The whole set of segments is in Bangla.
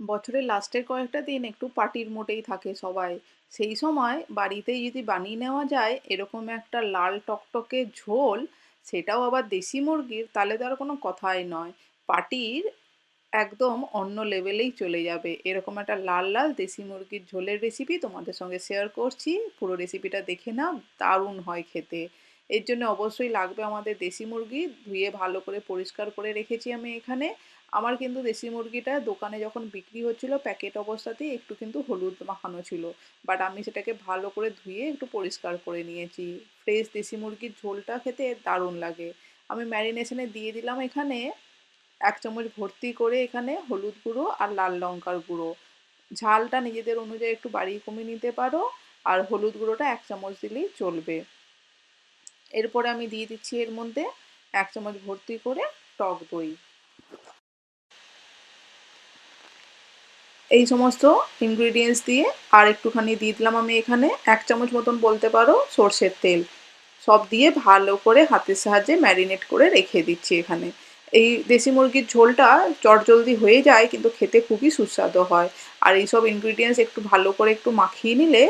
বছরের লাস্টের কয়েকটা দিন একটু পার্টির মোটেই থাকে সবাই। সেই সময় বাড়িতেই যদি বানিয়ে নেওয়া যায়, এরকম একটা লাল টকটকে ঝোল, সেটাও আবার দেশি মুরগির, তাহলে তো আর কোনো কথাই নয়। পার্টির একদম অন্য লেভেলেই চলে যাবে। এরকম একটা লাল লাল দেশি মুরগির ঝোলের রেসিপি তোমাদের সঙ্গে শেয়ার করছি। পুরো রেসিপিটা দেখে নাও, দারুণ হয় খেতে। এর জন্য অবশ্যই লাগবে আমাদের দেশি মুরগি, ধুয়ে ভালো করে পরিষ্কার করে রেখেছি আমি এখানে। আমার কিন্তু দেশি মুরগিটা দোকানে যখন বিক্রি হচ্ছিল প্যাকেট অবস্থাতেই একটু কিন্তু হলুদ মাখানো ছিল। বাট আমি সেটাকে ভালো করে ধুয়ে একটু পরিষ্কার করে নিয়েছি। ফ্রেশ দেশি মুরগির ঝোলটা খেতে দারুণ লাগে। আমি ম্যারিনেশনে দিয়ে দিলাম এখানে এক চামচ ভর্তি করে এখানে হলুদ গুঁড়ো আর লাল লঙ্কার গুঁড়ো। ঝালটা নিজেদের অনুযায়ী একটু বাড়িয়ে কমিয়ে নিতে পারো আর হলুদ গুঁড়োটা এক চামচ দিলেই চলবে। এরপরে আমি দিয়ে দিচ্ছি এর মধ্যে এক চামচ ভর্তি করে টক দই। এই সমস্ত ইনগ্রিডিয়েন্টস দিয়ে আর একটুখানি দিয়ে দিলাম আমি এখানে। এক চামচ মতন বলতে পারো সর্ষের তেল। সব দিয়ে ভালো করে হাতের সাহায্যে ম্যারিনেট করে রেখে দিচ্ছি এখানে। এই দেশি মুরগির ঝোলটা চটজলদি হয়ে যায়, কিন্তু খেতে খুবই সুস্বাদু হয়। আর এইসব ইনগ্রিডিয়েন্টস একটু ভালো করে একটু মাখিয়ে নিলে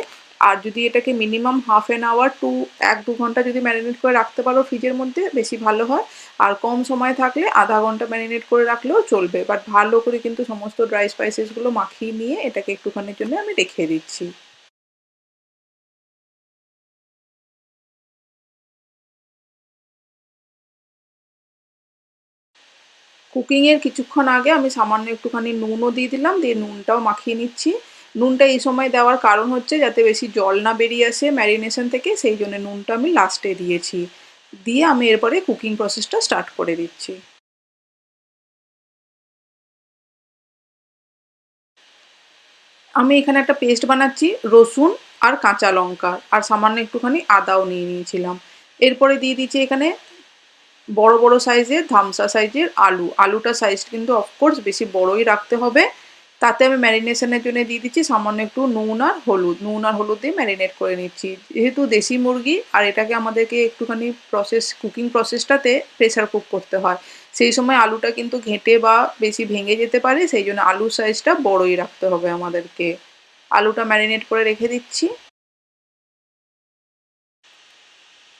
আর যদি এটাকে minimum half an hour to এক, দু ঘণ্টা যদি ম্যারিনেট করে রাখতে পারো ফ্রিজের মধ্যে, বেশি ভালো হয়। আর কম সময় থাকলে আধা ঘণ্টা ম্যারিনেট করে রাখলেও চলবে। বাট ভালো করে কিন্তু সমস্ত ড্রাই স্পাইসেসগুলো মাখিয়ে নিয়ে এটাকে একটুখানির জন্য আমি রেখে দিচ্ছি। কুকিংয়ের কিছুক্ষণ আগে আমি সামান্য একটুখানি নুনও দিয়ে দিলাম, দিয়ে নুনটাও মাখিয়ে নিচ্ছি। নুনটা এই সময় দেওয়ার কারণ হচ্ছে যাতে বেশি জল না বেরিয়ে আসে ম্যারিনেশন থেকে, সেই জন্য নুনটা আমি লাস্টে দিয়েছি। দিয়ে আমি এরপরে কুকিং প্রসেসটা স্টার্ট করে দিচ্ছি। আমি এখানে একটা পেস্ট বানাচ্ছি, রসুন আর কাঁচা লঙ্কা, আর সামান্য একটুখানি আদাও নিয়ে নিয়েছিলাম। এরপরে দিয়ে দিচ্ছি এখানে বড় বড় সাইজের, ধামসা সাইজের আলু। আলুটা সাইজ কিন্তু অফকোর্স বেশি বড়ই রাখতে হবে। তাতে আমি ম্যারিনেশনের জন্য দিয়ে দিচ্ছি সামান্য একটু নুন আর হলুদ। নুন আর হলুদ দিয়ে ম্যারিনেট করে নিচ্ছি। যেহেতু দেশি মুরগি, আর এটাকে আমাদেরকে একটুখানি প্রসেস কুকিং প্রসেসটাতে প্রেসার কুক করতে হয়। সেই সময় আলুটা কিন্তু ঘেঁটে বা বেশি ভেঙে যেতে পারে, সেই জন্য আলুর সাইজটা বড়ই রাখতে হবে আমাদেরকে। আলুটা ম্যারিনেট করে রেখে দিচ্ছি।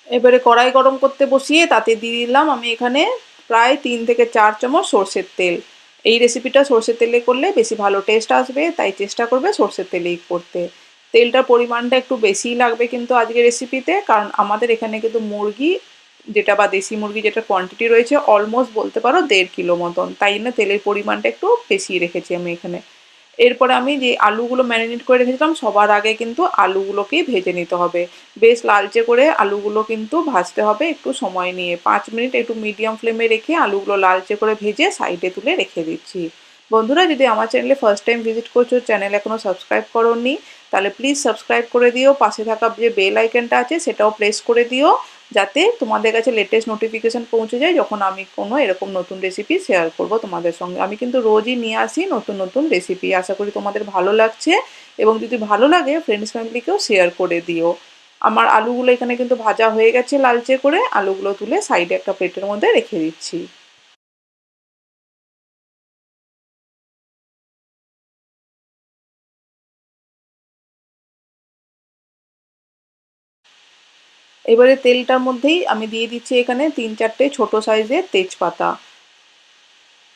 এবারে কড়াই গরম করতে বসিয়ে তাতে দিয়ে দিলাম আমি এখানে প্রায় তিন থেকে চার চামচ সর্ষের তেল। এই রেসিপিটা সর্ষের তেলে করলে বেশি ভালো টেস্ট আসবে, তাই চেষ্টা করবে সর্ষের তেলেই করতে। তেলটার পরিমাণটা একটু বেশিই লাগবে কিন্তু আজকে রেসিপিতে কারণ আমাদের এখানে কিন্তু মুরগি যেটা বা দেশি মুরগি যেটা কোয়ান্টিটি রয়েছে অলমোস্ট বলতে পারো দেড় কিলো মতন। তাই জন্য তেলের পরিমাণটা একটু বেশি রেখেছি আমি এখানে। এরপরে আমি যে আলুগুলো ম্যারিনেট করে রেখেছিলাম, সবার আগে কিন্তু আলুগুলোকেই ভেজে নিতে হবে। বেশ লালচে করে আলুগুলো কিন্তু ভাজতে হবে, একটু সময় নিয়ে। পাঁচ মিনিট একটু মিডিয়াম ফ্লেমে রেখে আলুগুলো লালচে করে ভেজে সাইডে তুলে রেখে দিচ্ছি। বন্ধুরা, যদি আমার চ্যানেলে ফার্স্ট টাইম ভিজিট করছ চ্যানেল এখনও সাবস্ক্রাইব করোনি, তাহলে প্লিজ সাবস্ক্রাইব করে দিও। পাশে থাকা যে বেল আইকনটা আছে, সেটাও প্রেস করে দিও। যাতে তোমাদের কাছে লেটেস্ট নোটিফিকেশান পৌঁছে যায় যখন আমি কোনো এরকম নতুন রেসিপি শেয়ার করব তোমাদের সঙ্গে। আমি কিন্তু রোজই নিয়ে আসি নতুন নতুন রেসিপি আশা করি তোমাদের ভালো লাগছে এবং যদি ভালো লাগে ফ্রেন্ডস ফ্যামিলিকেও শেয়ার করে দিও। আমার আলুগুলো এখানে কিন্তু ভাজা হয়ে গেছে লালচে করে। আলুগুলো তুলে সাইডে একটা প্লেটের মধ্যে রেখে দিচ্ছি। এবারে তেলটার মধ্যেই আমি দিয়ে দিচ্ছি এখানে তিন চারটে ছোট সাইজের তেজপাতা।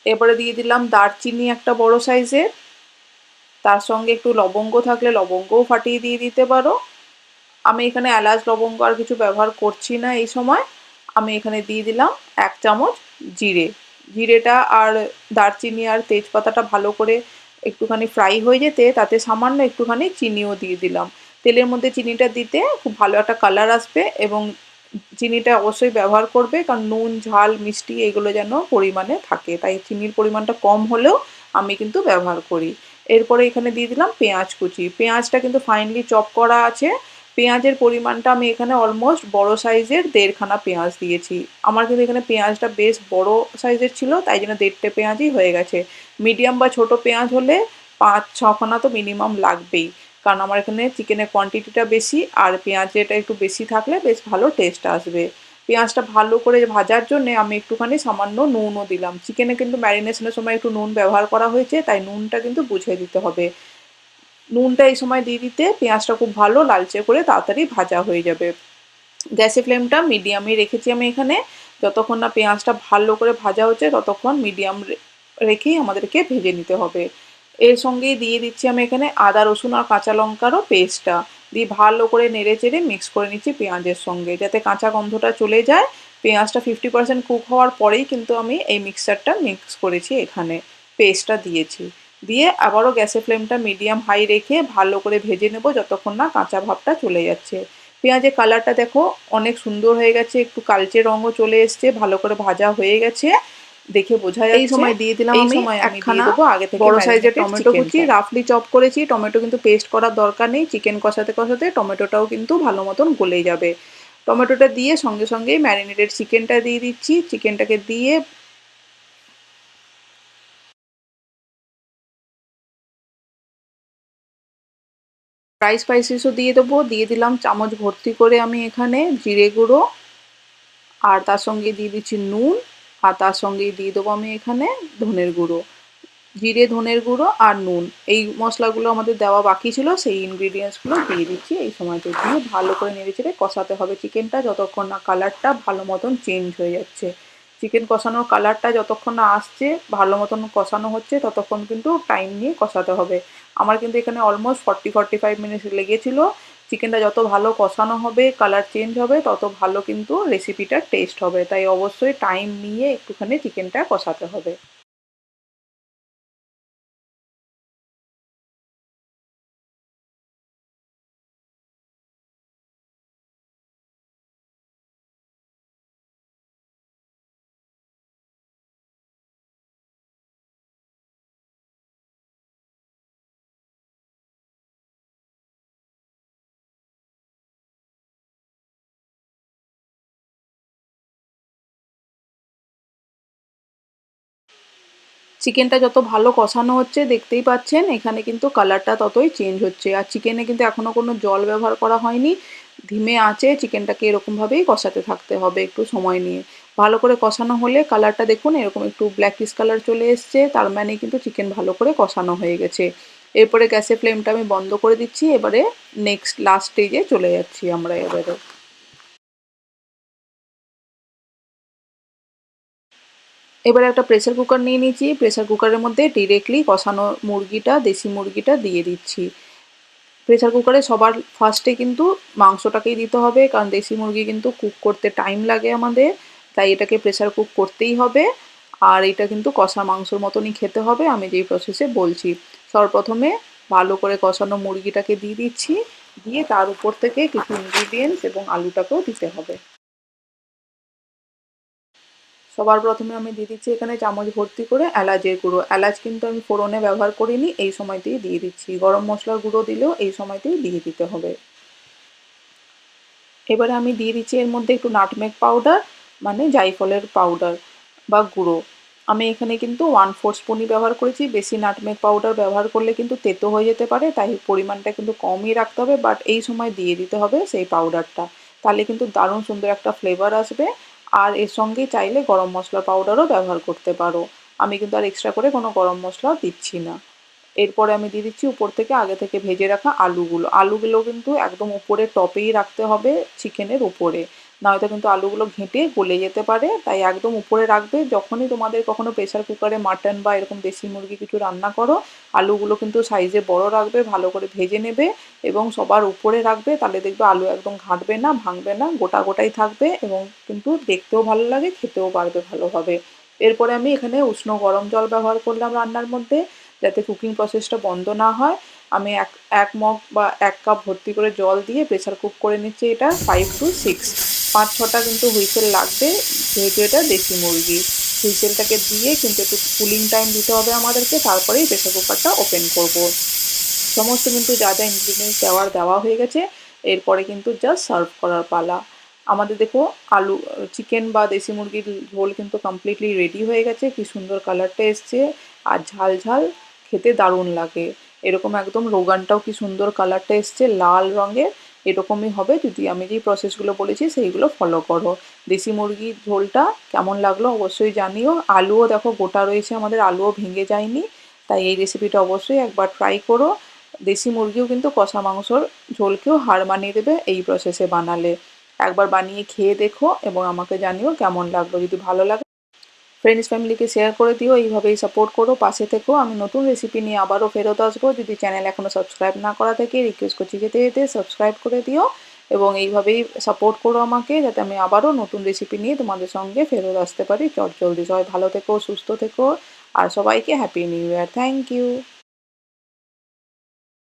এবারে দিয়ে দিলাম দারচিনি একটা বড় সাইজের। তার সঙ্গে একটু লবঙ্গ থাকলে লবঙ্গও ফাটিয়ে দিয়ে দিতে পারো। আমি এখানে এলাচ, লবঙ্গ আর কিছু ব্যবহার করছি না এই সময়। আমি এখানে দিয়ে দিলাম এক চামচ জিরে। জিরেটা আর দারচিনি আর তেজপাতাটা ভালো করে একটুখানি ফ্রাই হয়ে যেতে তাতে সামান্য একটুখানি চিনিও দিয়ে দিলাম। তেলের মধ্যে চিনিটা দিতে খুব ভালো একটা কালার আসবে এবং চিনিটা অবশ্যই ব্যবহার করবে কারণ নুন, ঝাল, মিষ্টি এগুলো যেন পরিমাণে থাকে। তাই চিনির পরিমাণটা কম হলেও আমি কিন্তু ব্যবহার করি। এরপরে এখানে দিয়ে দিলাম পেঁয়াজ কুচি। পেঁয়াজটা কিন্তু ফাইনলি চপ করা আছে। পেঁয়াজের পরিমাণটা আমি এখানে অলমোস্ট বড় সাইজের দেড়খানা পেঁয়াজ দিয়েছি। আমার কিন্তু এখানে পেঁয়াজটা বেশ বড় সাইজের ছিল, তাই জন্য দেড়টে পেঁয়াজই হয়ে গেছে। মিডিয়াম বা ছোট পেঁয়াজ হলে পাঁচ ছখানা তো মিনিমাম লাগবেই। কারণ আমার এখানে চিকেনের কোয়ান্টিটিটা বেশি আর পেঁয়াজটা একটু বেশি থাকলে বেশ ভালো টেস্ট আসবে। পেঁয়াজটা ভালো করে ভাজার জন্যে আমি একটুখানি সামান্য নুনও দিলাম। চিকেনে কিন্তু ম্যারিনেশনের সময় একটু নুন ব্যবহার করা হয়েছে, তাই নুনটা কিন্তু বুঝে দিতে হবে। নুনটা এই সময় দিয়ে দিতে পেঁয়াজটা খুব ভালো লালচে করে তাড়াতাড়ি ভাজা হয়ে যাবে। গ্যাসের ফ্লেমটা মিডিয়ামে রেখেছি আমি এখানে। যতক্ষণ না পেঁয়াজটা ভালো করে ভাজা হচ্ছে, ততক্ষণ মিডিয়াম রেখেই আমাদেরকে ভেজে নিতে হবে। এর সঙ্গেই দিয়ে দিচ্ছি আমি এখানে আদা, রসুন আর কাঁচা লঙ্কারও পেস্টটা দিয়ে ভালো করে নেড়ে চেড়ে মিক্স করে নিচ্ছি পেঁয়াজের সঙ্গে। যাতে কাঁচা গন্ধটা চলে যায়, পেঁয়াজটা ফিফটি পার্সেন্ট কুক হওয়ার পরেই কিন্তু আমি এই মিক্সারটা মিক্স করেছি এখানে পেস্টটা দিয়েছি। দিয়ে আবারও গ্যাসের ফ্লেমটা মিডিয়াম হাই রেখে ভালো করে ভেজে নেব যতক্ষণ না কাঁচা ভাবটা চলে যাচ্ছে। পেঁয়াজের কালারটা দেখো অনেক সুন্দর হয়ে গেছে, একটু কালচে রঙও চলে এসছে, ভালো করে ভাজা হয়ে গেছে। দেখে বোঝা যাচ্ছে। এই সময় দিয়ে দিলাম আমি একখানা আগে থেকে বড় সাইজের টমেটো কুচি রাফলি চপ করেছি টমেটো কিন্তু পেস্ট করার দরকার নেই চিকেন কষাতে কষাতে টমেটোটাও কিন্তু ভালো মতন গলে যাবে। টমেটোটা দিয়ে সঙ্গে সঙ্গে ম্যারিনেটেড চিকেনটা দিয়ে দিচ্ছি চিকেনটাকে দিয়ে ড্রাই স্পাইসেসও দিয়ে দেবো দিয়ে দিলাম চামচ ভর্তি করে আমি এখানে জিরে গুঁড়ো আর তার সঙ্গে দিয়ে দিচ্ছি নুন। আর তার সঙ্গে দিয়ে দেবো আমি এখানে ধনের গুঁড়ো, জিরে, ধনের গুঁড়ো আর নুন। এই মশলাগুলো আমাদের দেওয়া বাকি ছিল, সেই ইনগ্রিডিয়েন্টসগুলো দিয়ে দিচ্ছি। এই সময়তে দিয়ে ভালো করে নেড়ে চেড়ে কষাতে হবে চিকেনটা যতক্ষণ না কালারটা ভালো মতন চেঞ্জ হয়ে যাচ্ছে। চিকেন কষানোর কালারটা যতক্ষণ না আসছে, ভালো মতন কষানো হচ্ছে, ততক্ষণ কিন্তু টাইম নিয়ে কষাতে হবে। আমার কিন্তু এখানে almost forty forty five minutes লেগেছিলো। চিকেনটা যত ভালো কষানো হবে কালার চেঞ্জ হবে, তত ভালো কিন্তু রেসিপিটার টেস্ট হবে। তাই অবশ্যই টাইম নিয়ে একটুখানি চিকেনটা কষাতে হবে। চিকেনটা যত ভালো কষানো হচ্ছে, দেখতেই পাচ্ছেন, এখানে কিন্তু কালারটা ততই চেঞ্জ হচ্ছে। আর চিকেনে কিন্তু এখনও কোনো জল ব্যবহার করা হয়নি। ধিমে আঁচে চিকেনটাকে এরকমভাবেই কষাতে থাকতে হবে একটু সময় নিয়ে। ভালো করে কষানো হলে কালারটা দেখুন, এরকম একটু ব্ল্যাকিশ কালার চলে এসছে, তার মানে কিন্তু চিকেন ভালো করে কষানো হয়ে গেছে। এরপরে গ্যাসের ফ্লেমটা আমি বন্ধ করে দিচ্ছি, এবারে নেক্সট লাস্ট স্টেজে চলে যাচ্ছি আমরা এবারে। এবারে একটা প্রেসার কুকার নিয়ে নিয়েছি। প্রেসার কুকারের মধ্যে ডিরেক্টলি কষানো মুরগিটা, দেশি মুরগিটা দিয়ে দিচ্ছি। প্রেসার কুকারে সবার ফার্স্টে কিন্তু মাংসটাকেই দিতে হবে, কারণ দেশি মুরগি কিন্তু কুক করতে টাইম লাগে আমাদের, তাই এটাকে প্রেসার কুক করতেই হবে। আর এটা কিন্তু কষা মাংসর মতনই খেতে হবে, আমি যেই প্রসেসে বলছি। সর্বপ্রথমে ভালো করে কষানো মুরগিটাকে দিয়ে দিচ্ছি, দিয়ে তার উপর থেকে কিছু ইনগ্রিডিয়েন্টস এবং আলুটাকেও দিতে হবে। সবার প্রথমে আমি দিয়ে দিচ্ছি এখানে চামচ ভর্তি করে এলাচের গুঁড়ো। এলাচ কিন্তু আমি ফোড়নে ব্যবহার করিনি, এই সময়তেই দিয়ে দিচ্ছি। গরম মশলার গুঁড়ো দিলেও এই সময়তেই দিয়ে দিতে হবে। এবারে আমি দিয়ে দিচ্ছি এর মধ্যে একটু নাটমেগ পাউডার মানে জাইফলের পাউডার বা গুঁড়ো। আমি এখানে কিন্তু ওয়ান ফোর স্পুনই ব্যবহার করেছি। বেশি নাটমেক পাউডার ব্যবহার করলে কিন্তু তেতো হয়ে যেতে পারে, তাই পরিমাণটা কিন্তু কমই রাখতে হবে বাট এই সময় দিয়ে দিতে হবে সেই পাউডারটা তাহলে কিন্তু দারুণ সুন্দর একটা ফ্লেভার আসবে। আর এর সঙ্গে চাইলে গরম মশলা পাউডারও ব্যবহার করতে পারো। আমি কিন্তু আর এক্সট্রা করে কোনো গরম মশলা দিচ্ছি না। এরপরে আমি দিয়ে দিচ্ছি উপর থেকে আগে থেকে ভেজে রাখা আলুগুলো। আলুগুলো কিন্তু একদম উপরে টপেই রাখতে হবে চিকেনের উপরে। নয়তো কিন্তু আলুগুলো ঘেঁটে গলে যেতে পারে, তাই একদম উপরে রাখবে। যখনই তোমাদের কখনো প্রেশার কুকারে মাটন বা এরকম দেশি মুরগি কিছু রান্না করো, আলুগুলো কিন্তু সাইজে বড় রাখবে, ভালো করে ভেজে নেবে এবং সবার উপরে রাখবে, তাহলে দেখবে আলু একদম ঘাঁটবে না, ভাঙবে না, গোটা গোটাই থাকবে এবং কিন্তু দেখতেও ভালো লাগে, খেতেও পারবে ভালোভাবে। এরপরে আমি এখানে উষ্ণ গরম জল ব্যবহার করলাম রান্নার মধ্যে, যাতে কুকিং প্রসেসটা বন্ধ না হয়। আমি এক এক মগ বা এক কাপ ভর্তি করে জল দিয়ে প্রেসার কুক করে নিচ্ছি এটা ফাইভ টু সিক্স পাঁচ ছটা কিন্তু হুইসেল লাগবে, যেহেতু এটা দেশি মুরগি। হুইসেলটাকে দিয়ে কিন্তু একটু কুলিং টাইম দিতে হবে আমাদেরকে, তারপরেই প্রেসার কুকারটা ওপেন করব। সমস্ত কিন্তু যা যা ইনগ্রিডিয়েন্টস দেওয়ার দেওয়া হয়ে গেছে, এরপরে কিন্তু জাস্ট সার্ভ করার পালা। আমাদের দেখো আলু চিকেন বা দেশি মুরগির ঝোল কিন্তু কমপ্লিটলি রেডি হয়ে গেছে, কি সুন্দর কালারটা এসছে, আর ঝাল ঝাল খেতে দারুণ লাগে। এরকম একদম রোগানটাও কি সুন্দর কালারটা এসছে, লাল রঙের এরকমই হবে। যদি আমি যেই প্রসেসগুলো বলেছি, সেইগুলো ফলো করো। দেশি মুরগির ঝোলটা কেমন লাগল অবশ্যই জানিও। আলুও দেখো, গোটা রয়েছে আমাদের, আলুও ভেঙে যায়নি। তাই এই রেসিপিটা অবশ্যই একবার ট্রাই করো। দেশি মুরগিও কিন্তু কষা মাংসর ঝোলকেও হার মানিয়ে দেবে এই প্রসেসে বানালে। একবার বানিয়ে খেয়ে দেখো এবং আমাকে জানিও কেমন লাগল। যদি ভালো লাগে ফ্রেন্ডস ফ্যামিলিকে শেয়ার করে দিও, এইভাবেই সাপোর্ট করো, পাশে থেকো। আমি নতুন রেসিপি নিয়ে আবারও ফেরত আসব। যদি চ্যানেল এখনও সাবস্ক্রাইব না করা থাকে রিকোয়েস্ট করছি যেতে যেতে সাবস্ক্রাইব করে দিও এবং এইভাবেই সাপোর্ট করো আমাকে, যাতে আমি আবারও নতুন রেসিপি নিয়ে তোমাদের সঙ্গে ফেরত আসতে পারি। চট জলদি সবাই ভালো থেকো, সুস্থ থেকো। আর সবাইকে happy new year thank you